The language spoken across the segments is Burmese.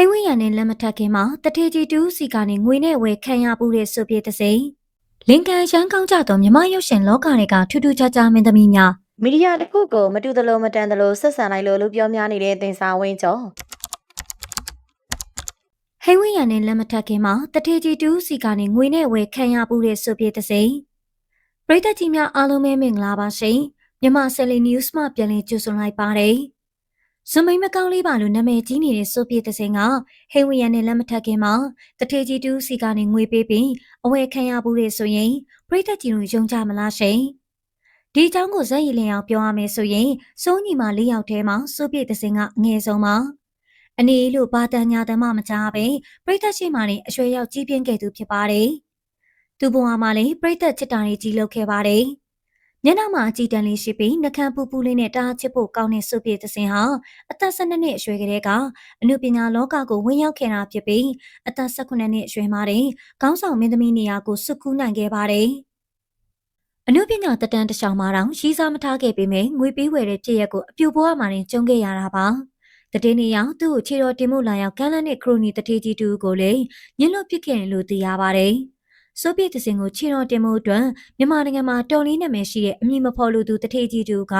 ဟိဝိယံနဲ့လက်မထက်ခင်မှာတထေကြီးတူးစီကနေငွေနဲ့ဝယ်ခံရပူတဲ့ဆိုပြေတစိမ့်လင်ကန်ရန်ကောင်းကြသောမြမရုပ်ရှင်လောကတွေကထူးထူးခြားခြားမင်းသမီးများမီဒီယာတစ်ခုကိုမတူသလိုမတန်သလိုဆက်ဆံလိုက်လို့လူပြောများနေတဲ့တင်စာဝင်းကျော်ဟိဝိယံနဲ့လက်မထက်ခင်မှာတထေကြီးတူးစီကနေငွေနဲ့ဝယ်ခံရပူတဲ့ဆိုပြေတစိမ့်ပရိသတ်ကြီးများအားလုံးပဲမင်္ဂလာပါရှင်မြမဆယ်လီနျူးစ်မှပြန်လည်ကြိုဆိုလိုက်ပါတယ် ဇမိန်မကောင်းလေးပါလို့နာမည်ကြီးနေတဲ့ဆိုပြေတစိမ့်ကဟိဝိယံနဲ့လက်မထက်ခင်မှာတထေကြီးတူးစီကနေငွေပေးပြီးအဝယ်ခံရပူတဲ့ဆိုရင်ပရိသတ်ကြီးတို့ယုံကြမလားရှင်ဒီအကြောင်းကိုဇက်ရည်လင်အောင်ပြောရမယ်ဆိုရင်စိုးညီမလေးယောက်ထဲမှာစိုးပြေတစင်ကအငယ်ဆုံးပါအနေလို့ဘာတန်ညာတမ်းမှမကြားပဲပြိသက်ရှိမှလည်းအရွယ်ရောက်ကြီးပြင်းခဲ့သူဖြစ်ပါတယ်သူ့ဘဝမှာလည်းပြိသက်ချစ်တာတွေကြီးလုပ်ခဲ့ပါတယ် မျက်နှာမှာအကြည်တန်လေးရှိပြီးနှကန်းပူပူလေးနဲ့တားချစ်ဖို့ကောင်းတဲ့စိုးပြေတစင်ဟာအသက်12နှစ်အရွယ်ကလေးကအမှုပညာလောကကိုဝင်ရောက်ခဲ့တာဖြစ်ပြီးအသက်18နှစ်အရွယ်မှာတင်ခေါင်းဆောင်မင်းသမီးနေရာကိုစုကူးနိုင်ခဲ့ပါတယ်အနုပညာတက်တန်းတစ်ချောင်းမှာတောင်ရှိစားမထားခဲ့ပေမဲ့ငွေပေးဝယ်တဲ့ပြည့်ရက်ကိုအပြူဘွားမှတင်ကျုံခဲ့ရတာပါ။တတိနေရောက်သူ့ကိုခြေတော်တင်မှုလာရောက်ကမ်းလန်းတဲ့ခရိုနီတတိကြီးတူကိုလည်းညှင်းလို့ပြစ်ခဲ့တယ်လို့သိရပါတယ်။ ဆိုဗီယက်တစင်ကိုခြေတော်တင်မှုအတွက်မြန်မာနိုင်ငံမှာတော်လေးနာမည်ရှိတဲ့အမည်မဖော်လို့သူတတိကြီးတူက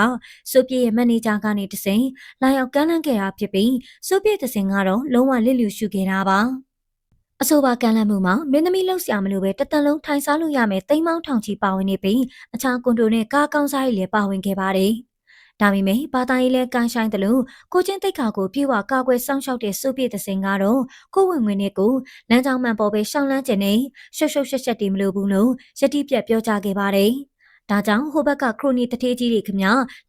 ဆိုဗီယက်မန်နေဂျာကနေတစင်လာရောက်ကမ်းလန်းခဲ့တာဖြစ်ပြီးဆိုဗီယက်တစင်ကတော့လုံးဝလစ်လျူရှုခဲ့တာပါ။အဆိုပါကမ်းလှမ်းမှုမှာမင်းသမီးလှုပ်ရှားမလို့ပဲတတန်လုံးထိုင်စားလို့ရမယ်တိမ်မောင်းထောင်ချီပါဝင်နေပြီးအခြားကွန်တိုနဲ့ကားကောင်းစားရည်လည်းပါဝင်ခဲ့ပါတယ်။ ဒါပေမဲ့ဘာသာရေးလဲကန်ဆိုင်တယ်လို့ကိုချင်းတိတ်ခါကိုပြေဝကာကွယ်စောင့်ရှောက်တဲ့စုပြည့်တဲ့စင်ကတော့ကိုဝင်ဝင်နဲ့ကိုလမ်းကြောင်းမှန်ပေါ်ပဲရှောင်းလန်းကျင်နေရှုပ်ရှုပ်ရှက်ရှက်တီမလို့ဘူးလို့ယတိပြက်ပြောကြားခဲ့ပါတယ်။ဒါကြောင့်ဟိုဘက်ကခရိုနီတထေးကြီးတွေခမ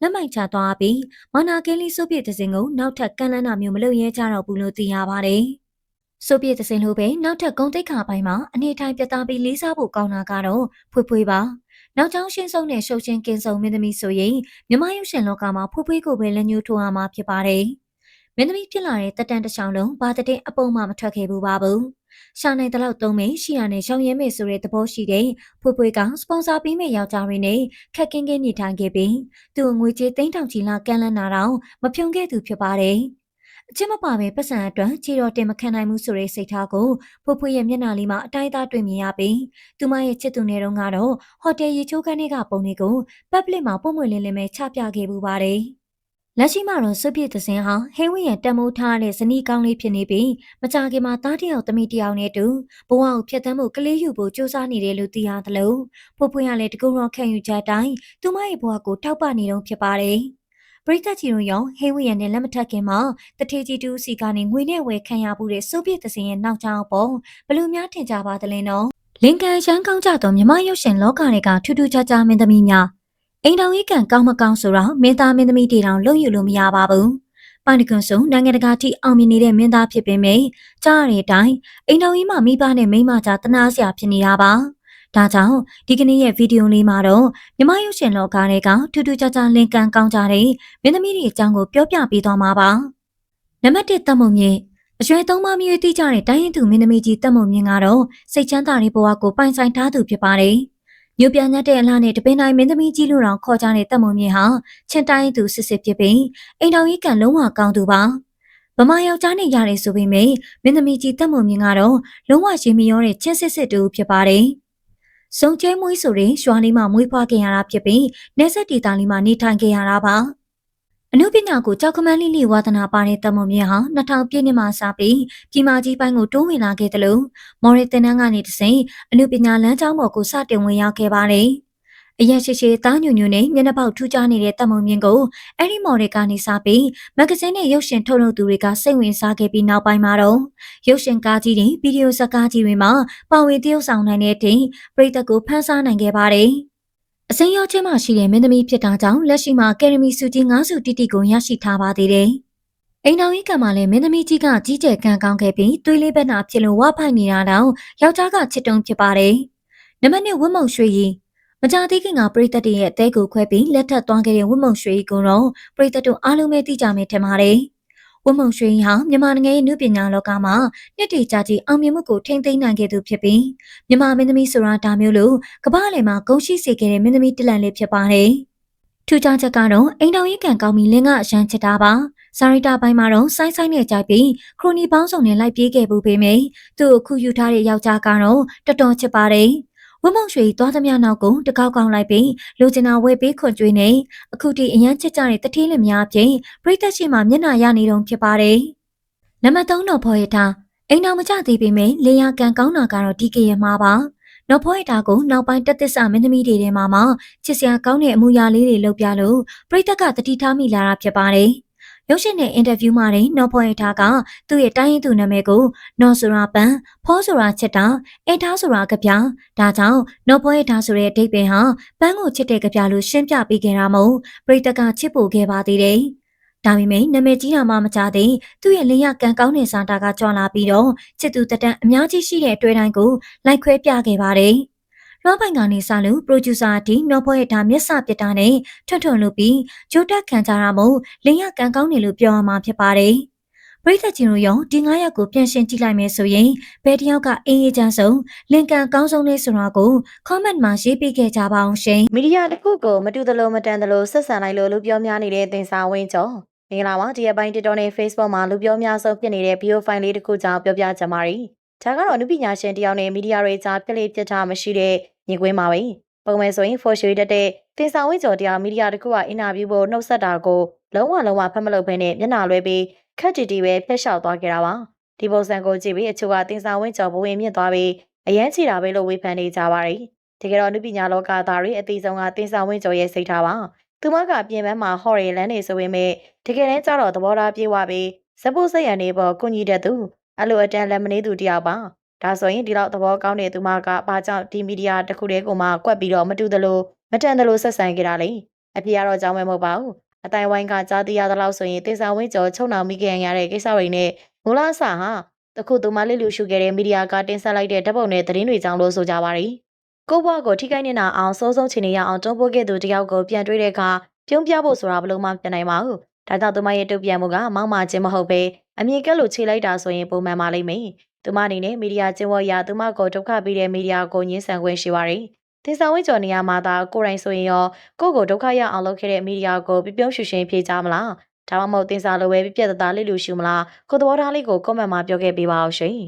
လက်မိုက်ချသွားပြီးမနာကင်းလီစုပြည့်တဲ့စင်ကိုနောက်ထပ်ကန်လန်းတာမျိုးမလုပ်ရဲကြတော့ဘူးလို့သိရပါတယ်။ဆိုပြည့်သစင်လိုပဲနောက်ထပ်ဂုံတိတ်ခါပိုင်းမှာအနေထိုင်ပြသပြီးလေးစားဖို့ကောင်းတာကတော့ဖွေးဖွေးပါ နောက်ကျောင်းရှင်းဆုံးတဲ့ရှုပ်ချင်းကင်းဆုံးမင်းသမီးဆိုရင်မြမရုပ်ရှင်လောကမှာဖွေးဖွေးကိုပဲလက်ညှိုးထိုးရမှာဖြစ်ပါတယ်မင်းသမီးဖြစ်လာတဲ့တက်တန်တစ်ချောင်းလုံးဘာတဲ့အပုံမှမထွက်ခဲ့ဘူးပါဘူးရှာနိုင်တဲ့လောက်သုံးမေရှိရနဲ့ရောင်ရဲမေဆိုတဲ့သဘောရှိတဲ့ဖွေးဖွေးကစပွန်ဆာပေးမဲ့ယောက်ျားတွေနဲ့ခက်ကင်းကင်းနေထိုင်ခဲ့ပြီးသူ့ငွေကြေးသိန်းထောင်ချီလာကန်လန်းတာတော့မဖြုံခဲ့သူဖြစ်ပါတယ်။ အချစ်မပါပဲပတ်စံအတွက်ခြေတော်တင်မခံနိုင်ဘူးဆိုတဲ့စိတ်ထားကိုဖွဖွရဲ့မျက်နှာလေးမှာအတိုင်းအသားတွေ့မြင်ရပြီးသူမရဲ့ချစ်သူနေတော့ကတော့ဟိုတယ်ရေချိုးခန်းတွေကပုံတွေကိုပက်ပလစ်မှာပုံမွေလင်းလင်းပဲချပြခဲ့ပူပါတယ်လက်ရှိမှာတော့စွပြည့်သစင်ဟာဟိဝင်းရဲ့တမိုးထားတဲ့ဇနီးကောင်းလေးဖြစ်နေပြီးမကြခင်မှာသားတယောက်သမီးတယောက်နဲ့တူဘဝကိုဖျက်ဆီးမှုကလေးယူဖို့ကြိုးစားနေတယ်လို့သိရသလိုဖွဖွကလည်းတကူရောခံယူချက်တိုင်းသူမရဲ့ဘဝကိုထောက်ပနေတော့ဖြစ်ပါတယ်။ပ ရိသတ်ကြီးတို့ရောဟိဝီယန်နဲ့လက်မထက်ခင်မှာတထေကြီးတူးစီကနေငွေနဲ့ဝယ်ခံရမှုတဲ့ဆိုဗီယက်သစင်ရဲ့နောက်ကျောင်းပေါ်ဘလို့များထင်ကြပါသလဲနော်လင်ကန်ရန်ကောင်းကြသောမြမရုပ်ရှင်လောကတွေကထူးထူးခြားခြားမင်းသမီးများအိမ်တော်ကြီးကံကောင်းမကောင်းဆိုတော့မင်းသားမင်းသမီးတွေတောင်လုံယူလို့မရပါဘူးပိုင်တကွန်ဆုံနိုင်ငံတကာထိအောင်မြင်နေတဲ့မင်းသားဖြစ်ပေမယ့်ကြားရတဲ့အတိုင်းအိမ်တော်ကြီးမှမိဘနဲ့မိန်းမကြားတနာစရာဖြစ်နေတာပါ ဒါကြောင့်ဒီကနေ့ရဲ့ဗီဒီယိုလေးမှာတော့မြမရုပ်ရှင်လောကတွေကထူးထူးခြားခြားလင်ကန်ကောင်းကြတဲ့မင်းသမီးတွေအကြောင်းကိုပြောပြပေးသွားမှာပါ။နံပါတ်1တတ်မုံမြင့်အရွယ်သုံးပါးမျိုးတိကျတဲ့တိုင်းရင်သူမင်းသမီးကြီးတတ်မုံမြင့်ကတော့စိတ်ချမ်းသာတဲ့ဘဝကိုပိုင်ဆိုင်ထားသူဖြစ်ပါတယ်။မြို့ပြညတ်တဲ့အလားနဲ့တပင်းတိုင်းမင်းသမီးကြီးလို့တောင်ခေါ်ကြတဲ့တတ်မုံမြင့်ဟာချင်းတိုင်းသူစစ်စစ်ဖြစ်ပြီးအိမ်တော်ကြီးကလုံးဝကောင်းသူပါ။ဗမာယောက်ျားနဲ့ရတယ်ဆိုပေမဲ့မင်းသမီးကြီးတက်မုံမြင့်ကတော့လုံးဝရှင်မရောတဲ့ချင်းစစ်စစ်တူဖြစ်ပါတယ်။ စုံကျဲမွေးဆိုရင်ရွာလေးမှာမွေးဖွားခဲ့ရတာဖြစ်ပြီးနေဆက်ဒေတာလေးမှာနေထိုင်ခဲ့ရတာပါအနုပညာကိုကြောက်ကမန်းလေးလေးဝါသနာပါတဲ့တမုံမြင့်ဟာ2000ပြည့်နှစ်မှာစပြီးပြည်မကြီးပိုင်းကိုတိုးဝင်လာခဲ့တယ်လို့မော်ရီတင်နန်းကနေတဆင့်အနုပညာလမ်းကြောင်းပေါ်ကိုစတင်ဝင်ရောက်ခဲ့ပါတယ်။ အရက်ရှိရှိသားညွညွနဲ့မျက်နှာပေါက်ထူးခြားနေတဲ့တမုံမြင့်ကိုအဲ့ဒီမော်ဒယ်ကနေစားပြီးမဂ္ဂဇင်းနဲ့ရုပ်ရှင်ထုတ်လုပ်သူတွေကစိတ်ဝင်စားခဲ့ပြီးနောက်ပိုင်းမှာတော့ရုပ်ရှင်ကားကြီးတွေဗီဒီယိုဇာတ်ကားကြီးတွေမှာပါဝင်သရုပ်ဆောင်နိုင်တဲ့အထိပရိသတ်ကိုဖန်ဆားနိုင်ခဲ့ပါတယ်။အစိမ်းရောချင်းမှရှိတဲ့မင်းသမီးဖြစ်တာကြောင့်လက်ရှိမှာအကယ်ဒမီဆုကြီး9ဆုတိတိကိုရရှိထားပါသေးတယ်။အိမ်တော်ကြီးကမှလည်းမင်းသမီးကြီးကကြီးကျယ်ကံကောင်းခဲ့ပြီးသွေးလေးဘက်နာဖြစ်လို့ဝဖိုက်နေတာတောင်ယောက်ျားကချစ်တုံးဖြစ်ပါတယ်။နမနဲ့ဝတ်မုံရွှေကြီး မကြသေးခင်ကပရိသတ်တွေရဲ့အသေးကိုခွဲပြီးလက်ထပ်သွားခဲ့တဲ့ဝတ်မုံရွှေကိုတော့ပရိသတ်တို့အားလုံးပဲသိကြမယ်ထင်ပါတယ်။ဝတ်မုံရွှေဟာမြန်မာနိုင်ငံရဲ့နုပညာလောကမှာနှစ်တည်ကြကြီးအောင်မြင်မှုကိုထိန်းသိမ်းနိုင်ခဲ့သူဖြစ်ပြီးမြန်မာမင်းသမီးဆိုတာဒါမျိုးလို့ကမ္ဘာလယ်မှာဂုဏ်ရှိစေခဲ့တဲ့မင်းသမီးတလန်လေးဖြစ်ပါတယ်။ထူးခြားချက်ကတော့အိမ်တော်ရေးကံကောင်းပြီးလင်းကအရန်ချစ်တာပါစာရီတာပိုင်းမှာတော့ဆိုင်းဆိုင်းနဲ့ကြိုက်ပြီးခရိုနီပေါင်းစုံနဲ့လိုက်ပြေးခဲ့ပူပေမယ့်သူ့အခုယူထားတဲ့ယောက်ျားကတော့တော်တော်ချစ်ပါတယ် ဝမုံရွှေသွားသမျှနောက်ကိုတကောက်ကောက်လိုက်ပြီးလူကျင်နာဝဲပေးခွန်ကျွေးနေအခုထိအရန်ချစ်ကြတဲ့တတိလင်များအပြင်ပြိသက်ရှိမှမျက်နှာရနေတော့ဖြစ်ပါတယ်နံပါတ်3တော့ဖော်ရထားအိမ်တော်မကြသေးပေမယ့်လေယာကန်ကောင်းတာကတော့ဒီကရမှာပါနော်ဖော်ရတာကိုနောက်ပိုင်းတက်သစ္စာမင်းသမီးတွေထဲမှာမှချစ်စရာကောင်းတဲ့အမူအရာလေးတွေလုပ်ပြလို့ပြိသက်ကတတိထားမိလာတာဖြစ်ပါတယ် ရုပ်ရှင်နဲ့အင်တာဗျူးမှာတင်နော်ဖော်ရထားကသူ့ရဲ့တိုင်းရင်းသူနာမည်ကိုနော်ဆိုတာပန်ဖောဆိုတာချစ်တာအဲထားဆိုတာကြပြဒါကြောင့်နော်ဖော်ရထားဆိုတဲ့အဓိပ္ပာယ်ဟာပန်းကိုချစ်တဲ့ကြပြလို့ရှင်းပြပေးခဲ့တာမို့ပြိသက်ကချစ်ဖို့ခဲ့ပါသေးတယ်ဒါပေမဲ့နာမည်ကြီးတာမှမကြသေးသူ့ရဲ့လင်ရကန်ကောင်းတဲ့စာတာကကြွလာပြီးတော့ချစ်သူတက်တန်းအများကြီးရှိတဲ့အတွဲတိုင်းကိုလိုက်ခွဲပြခဲ့ပါတယ်။ လောပိုင်ကနေစလို့ producer အတီနော်ဖွဲ့ထားမျက်စာပြတာနဲ့ထွတ်ထွတ်လို့ပြီးဂျိုတက်ခံကြတာမို့လင်ရကန်ကောင်းတယ်လို့ပြောရမှာဖြစ်ပါတယ်။ပရိသတ်ချင်းတို့ရောဒီ9ရက်ကိုပြန်ရှင်းကြည့်လိုက်မယ်ဆိုရင်ဘယ်တယောက်ကအင်းအေးချမ်းဆုံးလင်ကန်ကောင်းဆုံးလဲဆိုတာကို comment မှာရေးပေးခဲ့ကြပါအောင်ရှင်။မီဒီယာတစ်ခုကိုမတူသလိုမတန်သလိုဆက်ဆံလိုက်လို့လူပြောများနေတဲ့တင်စာဝင်းကျော်မင်္ဂလာပါဒီရက်ပိုင်း TikTok နဲ့ Facebook မှာလူပြောများဆုံးဖြစ်နေတဲ့ video file လေးတစ်ခုကြောင့်ပြောပြချင်ပါတယ် ဒါကတော့အနုပညာရှင်တယောက်နဲ့မီဒီယာတွေကြားပြလေးပြထားမရှိတဲ့ညီကွင်းပါပဲပုံမှန်ဆိုရင် for sure တက်တဲ့တင်စာဝင်းကျော်တရားမီဒီယာတစ်ခုကအင်တာဗျူးဖို့နှုတ်ဆက်တာကိုလုံးဝလုံးဝဖတ်မလုပ်ဘဲနဲ့မျက်နှာလွဲပြီးခက်တီတီပဲဖျက်လျှောက်သွားခဲ့တာပါဒီပုံစံကိုကြည့်ပြီးအချို့ကတင်စာဝင်းကျော်ဘဝင်မြင့်သွားပြီးအရန်ချီတာပဲလို့ဝေဖန်နေကြပါတယ်တကယ်တော့အနုပညာလောကသားတွေအသေးဆုံးကတင်စာဝင်းကျော်ရဲ့စိတ်ထားပါသူမကပြင်ပန်းမှာဟော်ရီလန်းနေဆိုပေမဲ့တကယ်တမ်းကျတော့သဘောထားပြေးဝပြီးဇက်ဖို့စိတ်ရနေပေါ်ကုညီတတ်သူ အဲ့လိုအတန်လက်မနေသူတယောက်ပါဒါဆိုရင်ဒီလောက်သဘောကောင်းတဲ့သူမကဘာကြောင့်ဒီမီဒီယာတစ်ခုတည်းကိုမှကွက်ပြီးတော့မတူသလိုမတန်သလိုဆက်ဆံကြတာလေအဖေကတော့ကြောင်းမဲမဟုတ်ပါဘူးအတိုင်းဝိုင်းကကြားသိရသလောက်ဆိုရင်တင်စာဝင်းကျော်ချုံနောင်မိခင်ရတဲ့ကိစ္စတွေနဲ့မူလအစဟာတခုသူမလေးလူရှုခဲ့တဲ့မီဒီယာကတင်ဆက်လိုက်တဲ့ဓာတ်ပုံနဲ့သတင်းတွေကြောင့်လို့ဆိုကြပါရီကိုဘွားကိုထိခိုက်နေတာအောင်စိုးဆုံးချင်နေရအောင်တွန်းပို့ခဲ့သူတယောက်ကိုပြန်တွေ့တဲ့အခါပြုံးပြဖို့ဆိုတာဘလို့မှပြန်နိုင်ပါဘူးဒါကြောင့်သူမရဲ့တုတ်ပြန်မှုကမောက်မာခြင်းမဟုတ်ပဲ အမြင်ကက်လို့ခြေလိုက်တာဆိုရင်ပုံမှန်ပါလိမ့်မယ်သူမအနေနဲ့မီဒီယာကျင်းဝတ်ရသူမကိုဒုက္ခပေးတဲ့မီဒီယာကိုညှင်းဆန်ခွင့်ရှိပါတယ်တင်ဆောင်ဝင်းကျော်နေရာမှာသာကိုယ်တိုင်ဆိုရင်ရောကိုယ့်ကိုဒုက္ခရအောင်လုပ်ခဲ့တဲ့မီဒီယာကိုပြပြုံးရှူရှင်ဖြေကြမလားဒါမှမဟုတ်တင်စာလိုပဲပြပြတသားလေးလူရှူမလားကိုသဘောထားလေးကိုကွန်မန့်မှာပြောခဲ့ပေးပါအောင်ရှင်